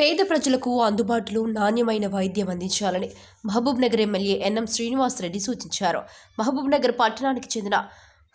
పేద ప్రజలకు అందుబాటులో నాణ్యమైన వైద్యం అందించాలని మహబూబ్ నగర్ ఎమ్మెల్యే ఎన్ఎం శ్రీనివాస్ రెడ్డి సూచించారు. మహబూబ్ నగర్ పట్టణానికి చెందిన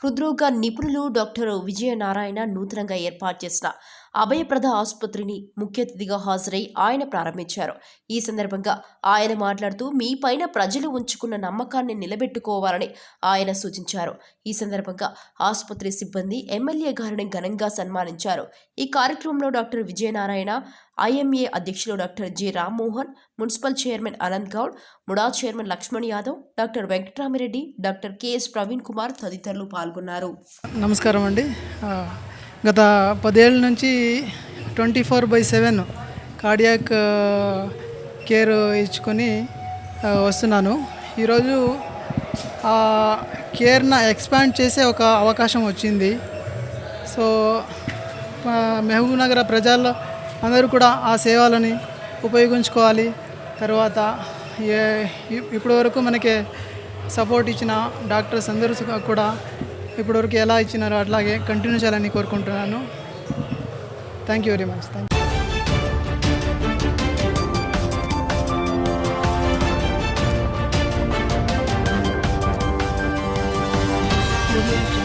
హృద్రోగ నిపుణులు డాక్టర్ విజయనారాయణ నూతనంగా ఏర్పాటు చేసిన అభయప్రద ఆసుపత్రిని ముఖ్య అతిథిగా హాజరై ఆయన ప్రారంభించారు. ఈ సందర్భంగా ఆయన మాట్లాడుతూ మీ పైన ప్రజలు ఉంచుకున్న నమ్మకాన్ని నిలబెట్టుకోవాలని ఆయన సూచించారు. ఈ సందర్భంగా ఆసుపత్రి సిబ్బంది ఎమ్మెల్యే గారిని ఘనంగా సన్మానించారు. ఈ కార్యక్రమంలో డాక్టర్ విజయనారాయణ ఐఎంఏ అధ్యక్షులు doctor G Rammohan municipal chairman Anant Goud MUDA chairman Lakshman Yadav doctor Venkataramireddy doctor KS Praveen Kumar తదితరులు పాల్గొన్నారు. నమస్కారం అండి. గత పదేళ్ళ నుంచి twenty four by seven cardiac care ఇచ్చుకొని వస్తున్నాను. ఈరోజు ఆ కేర్న ఎక్స్పాండ్ చేసే ఒక అవకాశం వచ్చింది. సో ఆ, నగర ప్రజల్లో అందరూ కూడా ఆ సేవలని ఉపయోగించుకోవాలి. తర్వాత ఇప్పటి వరకు మనకి సపోర్ట్ ఇచ్చిన డాక్టర్స్ అందరూ కూడా ఇప్పటివరకు ఎలా ఇచ్చినారో అట్లాగే కంటిన్యూ చేయాలని కోరుకుంటున్నాను. Thank you very much thank you